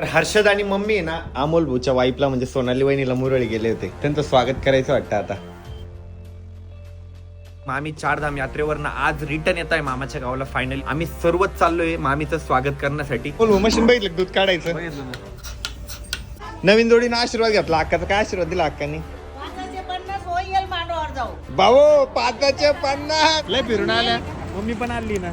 तर हर्षद आणि मम्मी आहे ना अमोल भाऊच्या वाईफला म्हणजे सोनाली वहिनीला मुरळी गेले होते. त्यांचं स्वागत करायचं वाटतं आता. मामी चारधाम यात्रेवरनं आज रिटर्न येत आहे मामाच्या गावाला फायनली आम्ही सर्वच चाललोय मामीचं स्वागत करण्यासाठी. बोल मशीन बघितलं दूध काढायचं? नवीन जोडीनं आशीर्वाद घेतला अक्काचा काय आशीर्वाद दिला अक्कानी? पाचशे पन्नास होईल मांडवावर जाऊ. भाऊ पाचाचे पन्नास. लय फिरून आल्या. मम्मी पण आली ना.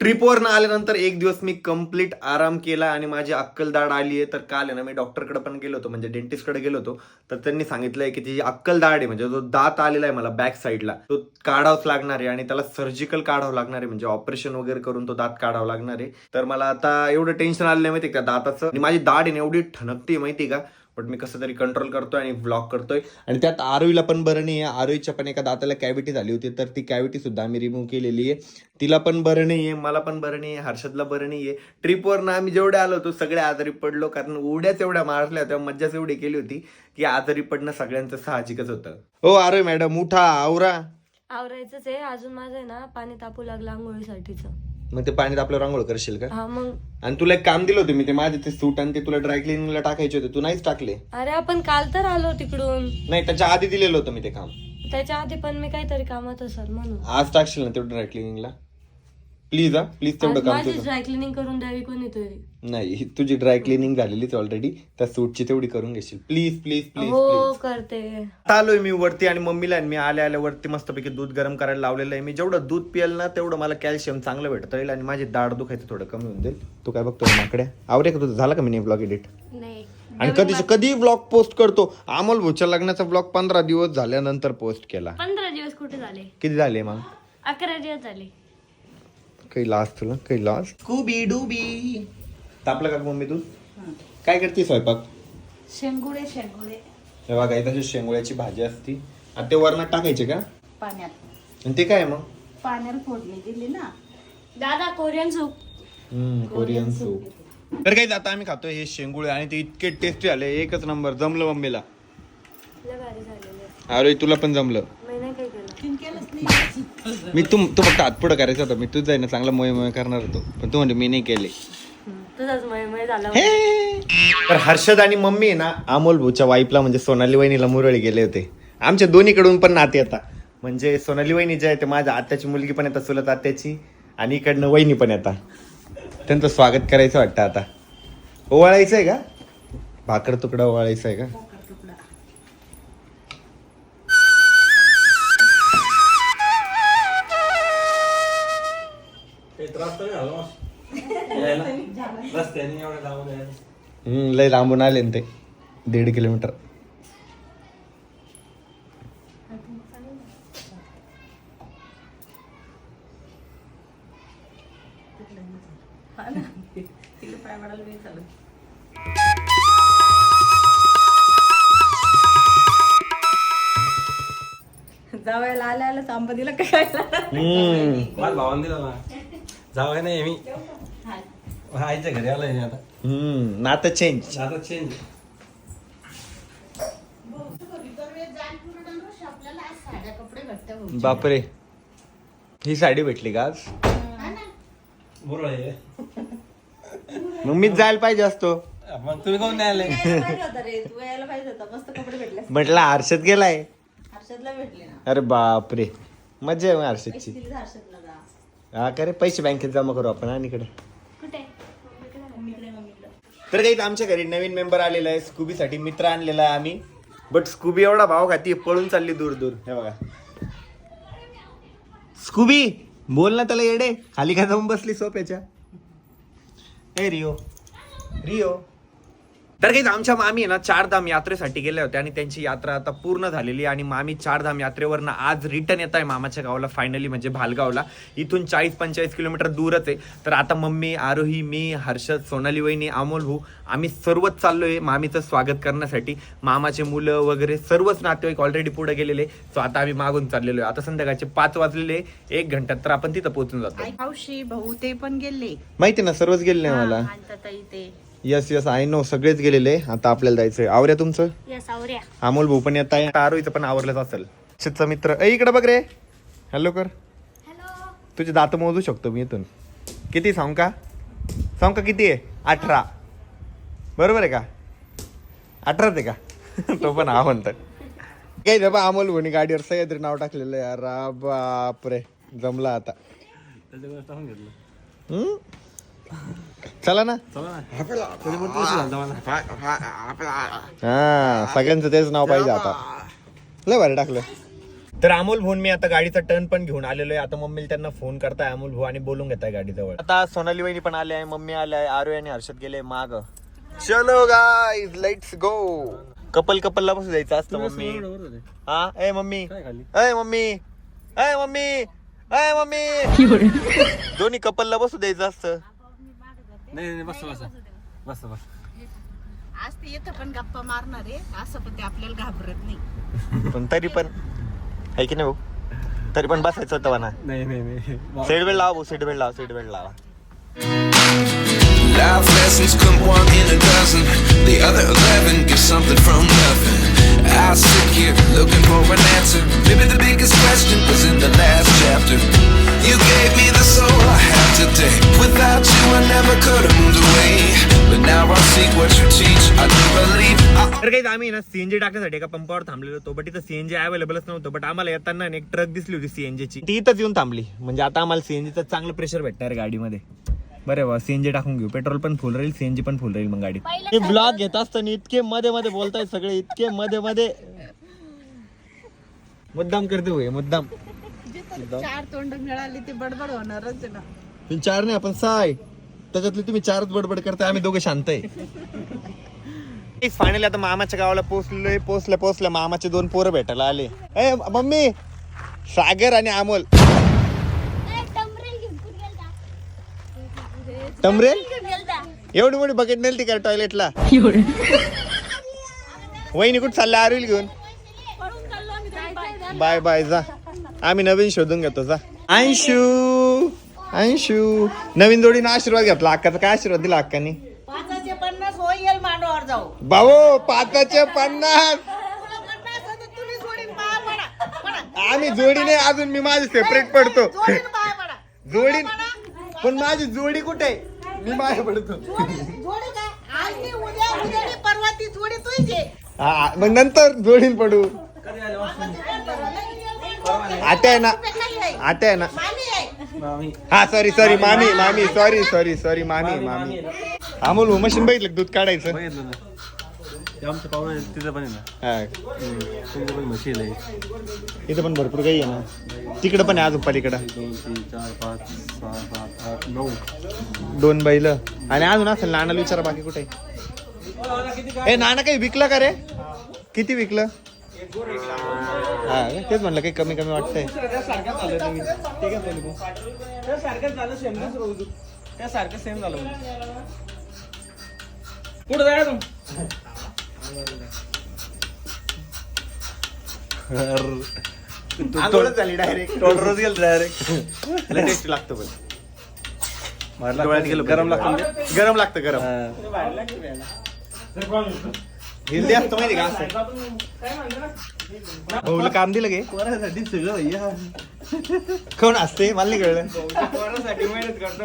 ट्रिपवर न आल्यानंतर एक दिवस मी कंप्लीट आराम केला आणि माझी अक्कल दाढ आली आहे. तर काल आहे ना मी डॉक्टरकडे पण गेलो होतो म्हणजे डेंटिस्टकडे गेलो होतो. तर त्यांनी सांगितलंय की ती अक्कलदाड आहे म्हणजे जो दात आलेला आहे मला बॅक साईडला तो काढावाच लागणार आहे आणि त्याला सर्जिकल काढावं लागणार आहे म्हणजे ऑपरेशन वगैरे करून तो दात काढावा लागणार आहे. तर मला आता एवढं टेन्शन आलं नाही माहिती का दाताचं? आणि माझी दाढ आहे ना एवढी ठणकते माहिती का पण मी कसं तरी कंट्रोल करतोय आणि ब्लॉक करतोय. आणि त्यात आरोईला पण बरं नाही आहे आरोईच्या पण एका दाताला कॅव्हिटी झाली होती तर ती कॅव्हिटी सुद्धा आम्ही रिमूव्ह केलेली आहे. तिला पण बरं नाही आहे मला पण बरं नाही आहे हर्षदला बरं नाही आहे ट्रिपवर ना आम्ही जेवढे आलो होतो सगळे आजारी पडलो कारण उड्याच एवढ्या मारल्या तेव्हा मज्जाच एवढी केली होती की आजारी पडणं सगळ्यांचं साहजिकच होतं. हो आरोय मॅडम उठा आवरा. आवरायचंच आहे. अजून माझं आहे ना पाणी तापू लागलं आंघोळीसाठीचं. मग ते पाण्यात आपलं रांगोळ करशील का? हा मग. आणि तुला एक काम दिलं होतं मी ते माझे ते सूट आणि ते तुला ड्राय क्लिनिंगला टाकायचे होते तू नाहीच टाकले. अरे आपण काल तर आलो तिकडून. नाही त्याच्या आधी दिलेलं होतं मी ते काम. त्याच्या आधी पण मी काहीतरी कामात असेल म्हणून. आज टाकशील ना तेवढं ड्राय क्लिनिंगला प्लीज हा. प्लीज तेवढं काम माझी तुझं. ड्राय क्लिनिंग करून द्यावी कोणीतरी नाही ही तुझी ड्राय क्लिनिंग झालेलीच ऑलरेडी त्या सूटची तेवढी करून घेशील. प्लीज प्लीज प्लीज हो प्लीज करते. आता आलोय मी वरती आणि मम्मीला आणि मी आल्या आल्या वरती मस्तपैकी दूध गरम करायला लावलेलं आहे. मी जेवढं दूध पियल ना तेवढं मला कॅल्शियम चांगलं भेटत. राहील आणि माझी दाढ दुखायचं थोडं कमी होऊन जाईल. तू काय बघतो माकड्या? आवरे का तुझं? झालं का मी ब्लॉग एडिट नाही. आणि कधी कधी ब्लॉग पोस्ट करतो? अमोल भोच्या लग्नाचा ब्लॉग पंधरा दिवस झाल्यानंतर पोस्ट केला. पंधरा दिवस कुठे झाले? किती झाले मग? अकरा दिवस झाले. काही लाज तुला? काही लाज कुबी डुबी. तापलं का मम्मी तू? काय करते स्वयंपाक? शेंगुळे शेंगुळे. हे बघा तशी शेंगोळ्याची भाजी असती. आणि ते वरणात टाकायचे का? पाण्यात. आणि ते काय मग? पाण्याला फोडणी दिली ना. दादा कोरियन सूप. Korean soup. तर काही आता आम्ही खातोय हे शेंगुळे आणि ते इतके टेस्टी आले. एकच नंबर जमलं मम्मीला? अरे तुला पण जमलं. मी नाही काय केलं. तीन केलंच नाही. मी तुम तू फक्त हात पुढं करायचं होतं. मी तुझं आहे ना चांगला मोय मोय करणार होतो. पण तू म्हणजे मी नाही केले. तुझाच मय झाला तर हर्षद आणि मम्मी आहे ना अमोल भाऊच्या वाईफला म्हणजे सोनाली वहिनीला मुरळी गेले होते. आमच्या दोन्हीकडून पण नाते येतात म्हणजे सोनाली वहिनी जे आहे ते माझ्या आत्याची मुलगी पण येतात चुलत आत्याची. आणि इकडनं वहिनी पण येतात त्यांचं स्वागत करायचं वाटतं आता. ओवाळायचं आहे का? भाकर तुकडा ओवाळायचा आहे का? हम्म, लय लांबून आले ना ते. दीड किलोमीटर. तिला पाय पडायला वेळ झालं जावायला आल्या आल्या आंबा दिला काय हम्म. भावान दिला ना. जावं नाही मी. आईच्या घरी आलोय मी आता. हम्म नातं चेंज आता चेंज बापरे. ही साडी भेटली का आज? बरोबर आहे. मग मीच जायला पाहिजे असतो. मग तुम्ही कोण नाही आले पाहिजे होता रे. तू यायला पाहिजे होता. मस्त कपडे भेटले म्हटलं हर्षद गेलाय. हर्षदला भेटले ना. अरे बापरे. मजा आहे मग हर्षदची हा का रे पैसे बँकेत जमा करू आपण आणि इकडे. कुठे? तर काही आमच्या घरी नवीन मेंबर आलेला आहे स्कूबीसाठी मित्र आणलेला आहे आम्ही. बट स्कूबी एवढा भाव खाती पळून चालली दूर दूर. हे बघा. स्कूबी बोल ना त्याला येडे. खाली काय जाऊन बसली सोप्याच्या? ए रिओ. रिओ. तर काही आमच्या मामी आहे ना चारधाम यात्रेसाठी गेल्या होत्या आणि त्यांची यात्रा आता पूर्ण झालेली आहे. आणि मामी चारधाम यात्रेवरनं आज रिटर्न येत आहे मामाच्या गावाला फायनली म्हणजे भालगावला. इथून चाळीस पंचेचाळीस किलोमीटर दूरच आहे. तर आता मम्मी आरोही मी हर्षद सोनाली वहिनी अमोल भाऊ आम्ही सर्वच चाललोय मामीचं स्वागत करण्यासाठी. मामाचे मुलं वगैरे सर्वच नातेवाईक ऑलरेडी पुढे गेलेले सो आता आम्ही मागून चाललेलो आहे. आता संध्याकाळचे पाच वाजलेले एक घंट्यात तर आपण तिथं पोहोचून जातो. भाऊ ते पण गेले. माहिती ना सर्वच गेले मला. ते. यस यस आय नो सगळेच गेलेले. आता आपल्याला जायचंय. आवऱ्या तुमचं? यस आवऱ्या. अमोल भाऊ पण येत आहे आरोहीचं पण आवरलंच असेल. अक्षतचा मित्र. ए इकडे बघ रे. हॅलो कर. हॅलो तुझे दात मोजू शकतो मी इथून. किती सांग का? सांग का किती आहे? अठरा. बरोबर आहे का? अठराच आहे का? तो पण हा म्हणतात काही रे बा अमोल भाऊनी गाडीवर सह्याद्री नाव टाकलेलं यार रा बापरे. जमला आता. हम्म? चला ना. हा सगळ्यांचं तेच नाव पाहिजे आता. लय भारी टाकलं. तर अमोल भाऊन मी आता गाडीचा टर्न पण घेऊन आलेलो आहे. आता मम्मीला त्यांना फोन करताय अमोल भाऊ आणि बोलून घेताय गाडी जवळ आता सोनाली वहिनी पण आले आहे मम्मी आले आहे आरो आणि हर्षद गेले माग. चलो गाईज लेट्स गो कपल कपलला बसू जायचं असतं मम्मी. हा? ए मम्मी. काय खाली? अय मम्मी. अय मम्मी. अय मम्मी. दोन्ही कपलला बसू द्यायचं असतं. नाही नाही बस बस. बस बस आज ते येतं पण गप्पा मारणार आहे. असं पण ते आपल्याला घाबरत नाही. पण तरी पण आहे की नाही भाऊ? तरी पण बसायचं होतं म्हणा. नाही नाही नाही. सीट बेल्ट लावा भाऊ सीट बेल्ट लावा सीट बेल्ट लावा. Life lessons come one in a dozen. The other eleven get something from nothing. I sit here looking for an answer. Maybe the biggest question was in the last chapter. You gave me the soul I have today. Without you, I never could have moved away. But now I see what you teach. I do believe. तर काही आम्ही ना CNG टाकण्यासाठी एका पंपावर थांबलेलो होतो but इथं CNG अवेलेबलच नव्हतं बट आम्हाला येताना एक ट्रक दिसली होती सीएनजीची ती इथंच येऊन थांबली म्हणजे आता आम्हाला सीएनजीचं चांगलं प्रेशर भेटणार गाडीमध्ये बरं बा सीएनजी टाकून घेऊ. पेट्रोल पण फुल राहील सीएनजी पण फुल राहील मग गाडी. हे ब्लॉग घेत असताना इतके मध्ये मध्ये बोलताय सगळे इतके मध्ये मध्ये. मुद्दाम करते होय मुद्दाम. चार तोंड मिळाली ते बडबड होणारच आहे ना. तुम्ही चार नाही आपण सहा आहे. त्याच्यातले तुम्ही चारच बडबड करताय आम्ही दोघे शांत आहे. फायनली आता मामाच्या गावाला पोहोचलोय पोहोचल्या पोहोचल्या मामाचे दोन पोरं भेटायला आले. ए मम्मी! सागर आणि अमोल. टमरेल? एवढी मोठी बकेट नेल ती का टॉयलेटला वहिनी कुठं चालल्या? आरुल घेऊन? बाय बाय जा. आम्ही नवीन शोधून घेतो जा. अंशू! अंशू! नवीन जोडीनं आशीर्वाद घेतला. अक्काचा काय आशीर्वाद दिला अक्कानी? पाचाचे पन्नास होईल मांडवावर जाऊ. भाऊ पाचाचे पन्नास! आम्ही जोडीने अजून मी माझी सेपरेट पडतो. जोडीन जोडी पण माझी जोडी कुठे? मी माझ्या पडतो. जोडी जोडी काय? आज ती उद्या उद्या ती परवा ती जोडी तुझी आहे. हा मग नंतर जोडीन पडू. आता आहे ना. नाही आहे. आता आहे ना. मामी आहे. मामी हा सॉरी सॉरी मामी मामी सॉरी सॉरी सॉरी मामी मामी. अमोल हो, मशीन बघितलं का? दूध काढायचं? बघितलं ना. ते आमचं पाहुणे तिथं पण आहे ना. हा. पण म्हशील आहे. इथं पण भरपूर काही आहे ना. तिकडं पण आहे अजून पलीकडं. दोन तीन चार पाच सहा सात आठ नऊ. दोन बैल. आणि अजून असेल नानाला विचारा बाकी कुठे आहे? ए नाना काही विकलं का रे? किती विकलं? हा का? तेच म्हणलं काही कमी कमी वाटतंय. त्यासारखं सेम झालं पुढे जाय तू आंघोळच झाली डायरेक्ट रोज गेल डायरेक्ट टेस्ट लागतो पण. डोळ्यात गेलो गरम लागतो गरम लागतं गरम. हिंदी असतं माहिती का असं? भाऊला काम दिलं गे पोरासाठी सगळं भैया कोण असते? मला नाही कळलं. पोरासाठी मेहनत करतो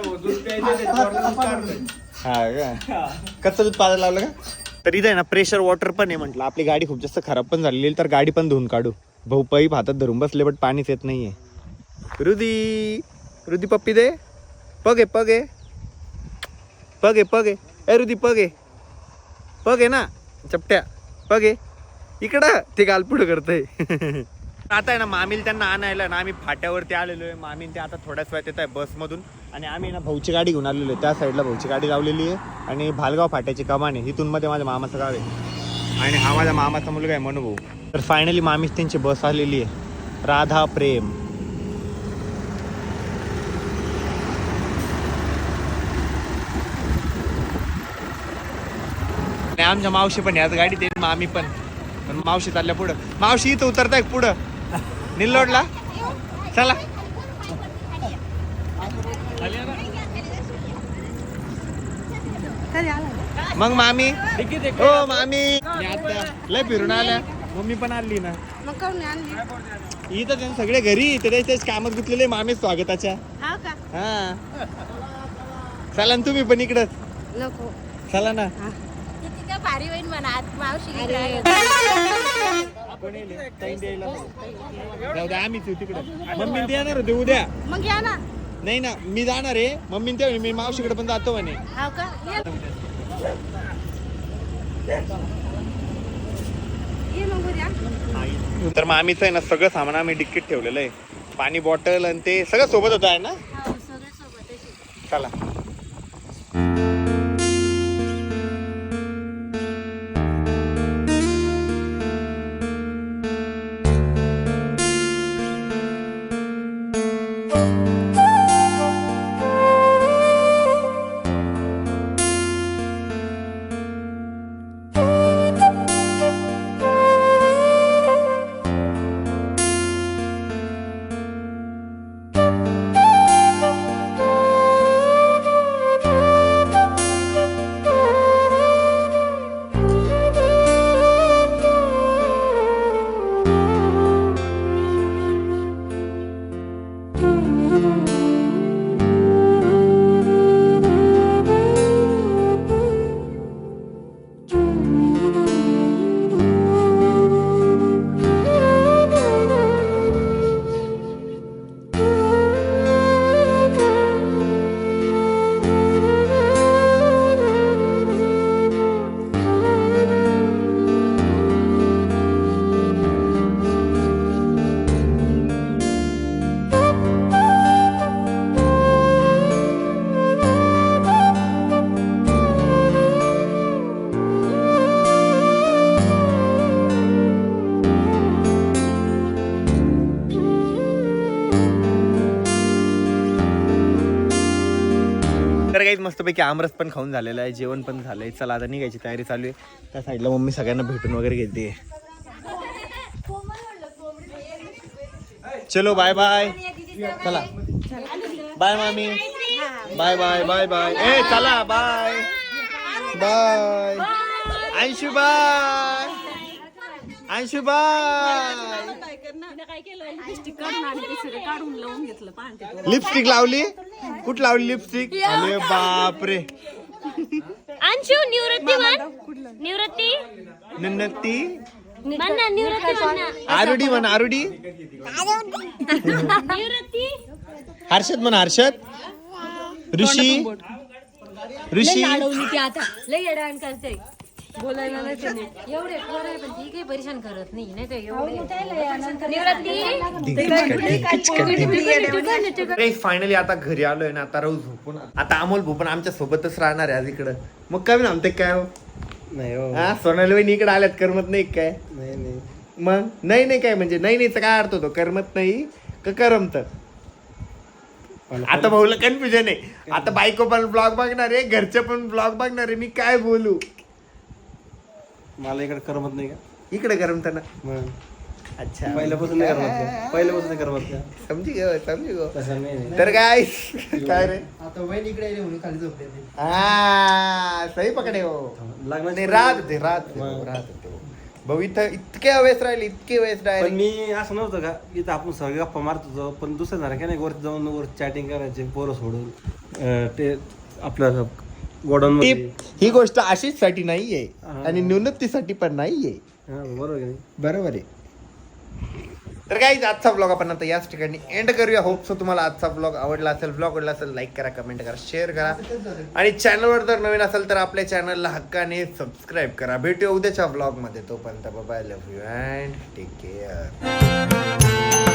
हा का? कच्चं दूध पाजायला लावलं का? तर इथं आहे ना प्रेशर वॉटर पण आहे म्हटलं. आपली गाडी खूप जास्त खराब पण झालेली तर गाडी पण धुवून काढू. भाऊ पाईप हातात धरून बसले बट पाणीच येत नाही आहे रुदी रुदी पप्पी दे. पग आहे पग. आहे पग आहे पग. आहे ए रुदी पग. आहे पग आहे ना चपट्या. पग. आहे इकडं ते गालपुड करतंय. आता आहे ना मामील त्यांना आणायला ना आम्ही फाट्यावरती आलेलो आहे. मामीन ते आता थोड्याच वेळात येत आहे बसमधून. आणि आम्ही ना भाऊची गाडी घेऊन आलेलो आहे. त्या साईडला भाऊची गाडी लावलेली आहे. आणि भालगाव फाट्याची कमान आहे. इथून मध्ये माझ्या मामाचं गाव आहे. आणि हा माझ्या मामाचा मुलगा आहे मनुभू तर फायनली मामीच त्यांची बस आलेली आहे. राधा प्रेम. आणि आमच्या मावशी पण याच गाडीत आहे मामी पण. पण मावशी चालल्या पुढं. मावशी इथं उतरताय पुढं. निल्लोडला चला मग मामी हो मामी लय फिरून आल्या मम्मी पण आणली ना मग काऊन आणली इथं त्यांनी सगळे घरी ते त्याच कामात गुंतलेले मामी स्वागताच्या हा का हा चला ना तुम्ही पण इकडं नको चला ना भारी होईल म्हणा. आज मावशी जाऊ द्या आम्हीच येऊ तिकडे. मम्मी ते येणार होते उद्या. मग या ना. नाही ना मी जाणार आहे. मम्मी ते मी मावशीकडे पण जातो म्हणे. हा का? ये. ये मग उद्या. तर मामीचं आहे ना सगळं सामान आम्ही डिक्कीत ठेवलेलं आहे. पाणी बॉटल आणि ते सगळं सोबत होतं आहे ना? हो सगळे सोबतच चला. काही मस्तपैकी आमरस पण खाऊन झालेला आहे जेवण पण झालंय. चला आता निघायची तयारी चालू आहे. त्या साईडला मम्मी सगळ्यांना भेटून वगैरे घेते चलो बाय बाय चला. बाय मामी बाय बाय बाय बाय ए चला bye bye Anshu bye Anshu bye lipstick लावली? कुठ लावली लिपस्टिक अरे बापरे. अंशु निवृत्ती निवृत्ती? निवृत्ती आरुडी म्हण आरुडी? निवृत्ती? हर्षद म्हण हर्षद. ऋषी? ऋषी? आता. अडवण करते बोलायला नाही त्यांनी एवढे पोर आहे पण ती काही परेशान करत नाही नाही तर एवढे निवृत्ती फायनली आता घरी आलोय ना आता राहू झोपून आता अमोल भूपन आमच्या सोबतच राहणार आहे आज इकडं मग कमी ना काय हो नाही हो हा सोनाली वहिनी इकडे आल्यात करमत नाही काय नाही नाही मग नाही नाही काय म्हणजे नाही नाहीच काय अर्थ होतो करमत नाही का करमत आता भाऊला कन्फ्युजन आहे आता बायको पण ब्लॉग बघणार आहे घरचे पण ब्लॉग बघणार आहे मी काय बोलू मला इकडे करमत नाही का? इकडे करमत ना मग? अच्छा. पहिल्यापासून नाही करमत का? पहिल्यापासून नाही करमत का? समजी गो समजी गो. तसं नाही नाही. तर काय? काय रे? आता वहीन इकडे आली म्हणून खाली झोपले ते. हा सही पकडे हो. लग्नाची नाही राहत होते राहत होते भाऊ, राहत होते भाऊ. भाऊ इथं इतके वेळेस राहिले इतके वेळेस पण राहिले मी असं नव्हतं का? इथं आपण सगळे गप्पा मारत होतो पण दुसरं झालं का नाही वरती जाऊन वर चॅटिंग करायचे पोरं सोडून अं, ते आपलं गोडाऊन ही गोष्ट आशिषसाठी नाहीये. हा. आणि न्यूनतीसाठी पण नाहीये. बरोबर आहे? बरोबर आहे. तर काही आजचा ब्लॉग आपण आता याच ठिकाणी एंड करूया. होप सो तुम्हाला आजचा ब्लॉग आवडला असेल ब्लॉग आवडला असेल लाईक करा कमेंट करा शेअर करा. आणि चॅनलवर जर नवीन असेल तर आपल्या चॅनलला हक्काने सबस्क्राईब करा. भेटूया उद्याच्या ब्लॉगमध्ये तोपर्यंत bye love you and take care